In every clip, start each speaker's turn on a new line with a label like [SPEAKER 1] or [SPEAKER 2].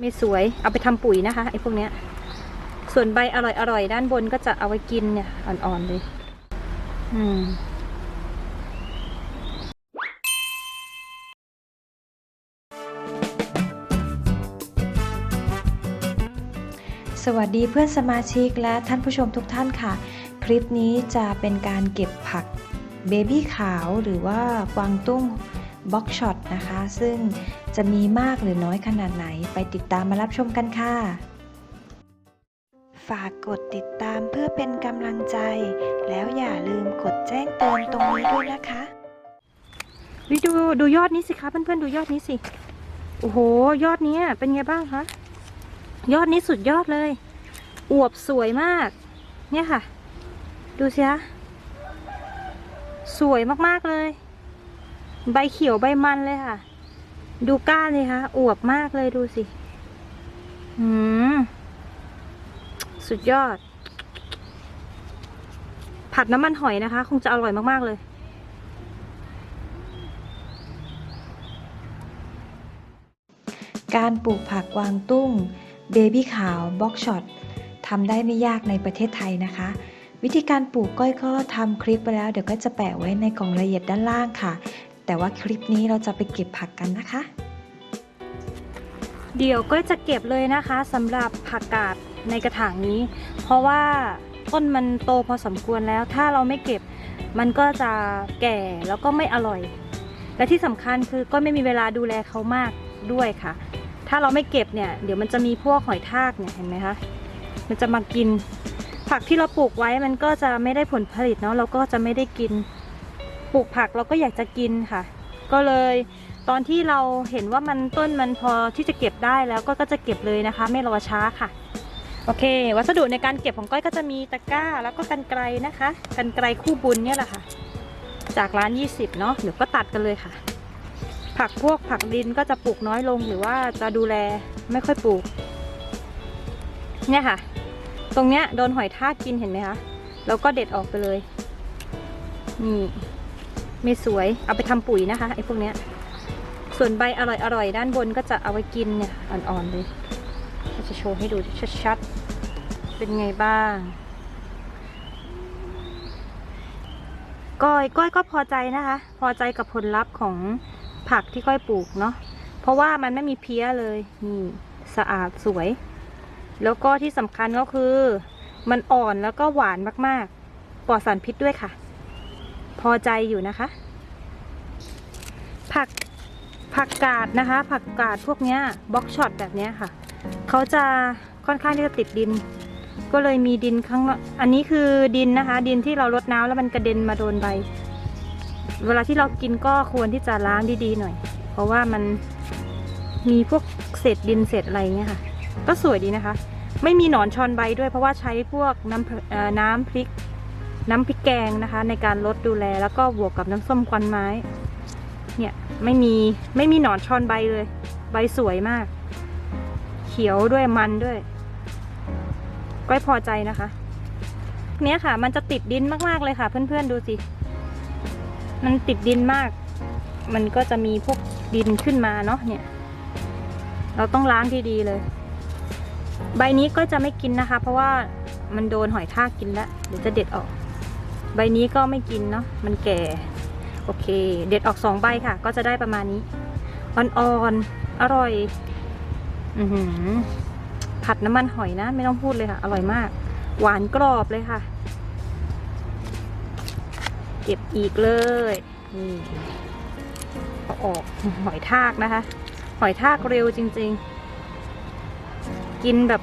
[SPEAKER 1] ไม่สวยเอาไปทำปุ๋ยนะคะไอ้พวกเนี้ย ส่วนใบอร่อยๆด้านบนก็จะเอาไว้กินเนี่ยอ่อนๆเลย อืม
[SPEAKER 2] สวัสดีเพื่อนสมาชิกและท่านผู้ชมทุกท่านค่ะ คลิปนี้จะเป็นการเก็บผักเบบี้ขาวหรือว่ากวางตุ้ง บ็อกช็อตนะคะ ซึ่งจะมีมากหรือน้อยขนาดไหนไปติดตามมารับชมกันค่ะ ฝากกดติดตามเพื่อเป็นกำลังใจ แล้วอย่าลืมกดแจ้งเตือนตรงนี้ด้วยนะคะ
[SPEAKER 1] วิดูดูยอดนี้สิคะเพื่อนๆดูยอดนี้สิ โอ้โห ยอดนี้เป็นไงบ้างคะ ยอดนี้สุดยอดเลย อวบสวยมาก เนี่ยค่ะ ดูสิคะ สวยมากๆเลย ใบเขียวใบมันเลยค่ะ ดูก้านเลยค่ะอวบมากเลยดูสิอืมสุดยอด ผัดน้ำมันหอยนะคะ คงจะอร่อยมาก ๆ เลย
[SPEAKER 2] การปลูกผักกวางตุ้ง เบบี้ขาวบ็อกช็อตทำได้ไม่ยากในประเทศไทยนะคะ วิธีการปลูกก้อยก็ทำคลิปไปแล้ว เดี๋ยวก็จะแปะไว้ในกล่องละเอียดด้านล่างค่ะ แต่ว่าคลิปนี้เราจะไปเก็บผักกันนะคะ
[SPEAKER 1] เดี๋ยวก็จะเก็บเลยนะคะสำหรับผักกาดในกระถางนี้ เพราะว่าต้นมันโตพอสมควรแล้ว ถ้าเราไม่เก็บมันก็จะแก่แล้วก็ไม่อร่อย และที่สำคัญคือก็ไม่มีเวลาดูแลเขามากด้วยค่ะ ถ้าเราไม่เก็บเนี่ยเดี๋ยวมันจะมีพวกหอยทากเนี่ยเห็นไหมคะมันจะมากิน ผักที่เราปลูกไว้มันก็จะไม่ได้ผลผลิตเนาะเราก็จะไม่ได้กิน ปลูกผักเราก็อยากจะกินค่ะ ก็เลยตอนที่เราเห็นว่ามันต้นมันพอที่จะเก็บได้แล้วก็ก็จะเก็บเลยนะคะ ไม่รอช้าค่ะ โอเค วัสดุในการเก็บของก้อยก็จะมีตะกร้า แล้วก็กันไกลนะคะ กันไกลคู่บุญเนี่ยแหละค่ะ จากร้าน 20เนาะเดี๋ยวก็ตัดกันเลยค่ะ ผักพวกผักดินก็จะปลูกน้อยลงหรือว่าจะดูแลไม่ค่อยปลูก เนี่ยค่ะ ตรงเนี้ยโดนหอยทากกินเห็นไหมคะแล้วก็เด็ดออกไปเลยนี่ ไม่สวยเอาไปทำปุ๋ยนะคะไอ้พวกเนี้ย ส่วนใบอร่อยๆด้านบนก็จะเอาไว้กินเนี่ยอ่อนๆเลยจะโชว์ให้ดูชัดๆเป็นไงบ้างก้อยก้อยก็พอใจนะคะ พอใจกับผลลัพธ์ของผักที่ก้อยปลูกเนาะเพราะว่ามันไม่มีเพี้ยเลยนี่สะอาดสวย แล้วก็ที่สำคัญก็คือ มันอ่อนแล้วก็หวานมากๆปลอดสารพิษด้วยค่ะ พอใจอยู่นะคะ ผักผักกาดนะคะ ผักกาดพวกเนี้ยบล็อกช็อตแบบเนี้ยค่ะเขาจะค่อนข้างที่จะติดดิน ก็เลยมีดินข้างอันนี้คือดินนะคะ ดินที่เรารดน้ำแล้วมันกระเด็นมาโดนใบ เวลาที่เรากินก็ควรที่จะล้างดีๆหน่อย เพราะว่ามันมีพวกเศษดินเศษอะไรเงี้ยค่ะ ก็สวยดีนะคะ ไม่มีหนอนชอนใบด้วยเพราะว่าใช้พวกน้ำน้ำพริก น้ำพริกแกงนะคะ ในการลดดูแลแล้วก็บวกกับน้ำส้มควันไม้ เนี่ยไม่มีไม่มีหนอนชอนใบเลย ใบสวยมาก เขียวด้วยมันด้วยก็พอใจนะคะ เนี้ยค่ะ มันจะติดดินมากๆเลยค่ะ เพื่อนๆดูสิ มันติดดินมาก มันก็จะมีพวกดินขึ้นมาเนาะเนี่ย เราต้องล้างดีๆเลย ใบนี้ก็จะไม่กินนะคะ เพราะว่ามันโดนหอยทากกินแล้วเดี๋ยวจะเด็ดออก ใบนี้ก็ไม่กินเนาะมันแก่ โอเค เด็ดออกสองใบค่ะ ก็จะได้ประมาณนี้อ่อนๆอร่อยอือหือผัดน้ำมันหอยนะ ไม่ต้องพูดเลยค่ะ อร่อยมาก หวานกรอบเลยค่ะ เก็บอีกเลยนี่เอาออกหอยทากนะคะ หอยทากเร็วจริง ๆ กินแบบ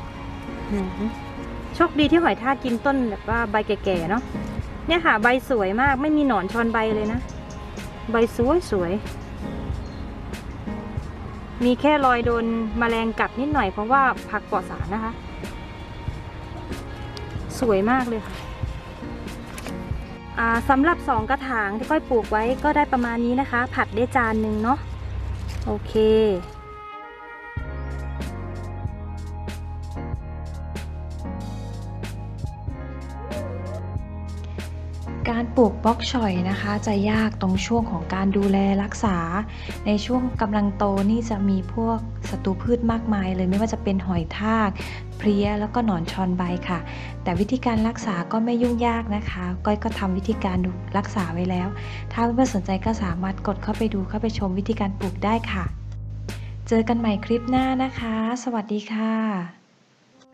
[SPEAKER 1] โชคดีที่หอยทากกินต้นแบบว่าใบแก่ๆเนาะ เนี่ยค่ะใบสวยมากไม่มีหนอนชอนใบเลยนะ ใบสวยสวย มีแค่รอยโดนแมลงกัดนิดหน่อยเพราะว่าผักปลอดสารนะคะ สวยมากเลยค่ะสำหรับสองกระถางที่ก้อยปลูกไว้ก็ได้ประมาณนี้นะคะ ผัดได้จานหนึ่งเนาะโอเค
[SPEAKER 2] การปลูกบ็อกชอยนะคะ จะยากตรงช่วงของการดูแลรักษา ในช่วงกำลังโตนี่จะมีพวกศัตรูพืชมากมายเลยไม่ว่าจะเป็นหอยทาก เพลี้ยแล้วก็หนอนชอนใบค่ะ แต่วิธีการรักษาก็ไม่ยุ่งยากนะคะ ก้อยก็ทำวิธีการรักษาไว้แล้ว ถ้าเพื่อนๆสนใจก็สามารถกดเข้าไปดูเข้าไปชมวิธีการปลูกได้ค่ะ เจอกันใหม่คลิปหน้านะคะ สวัสดีค่ะ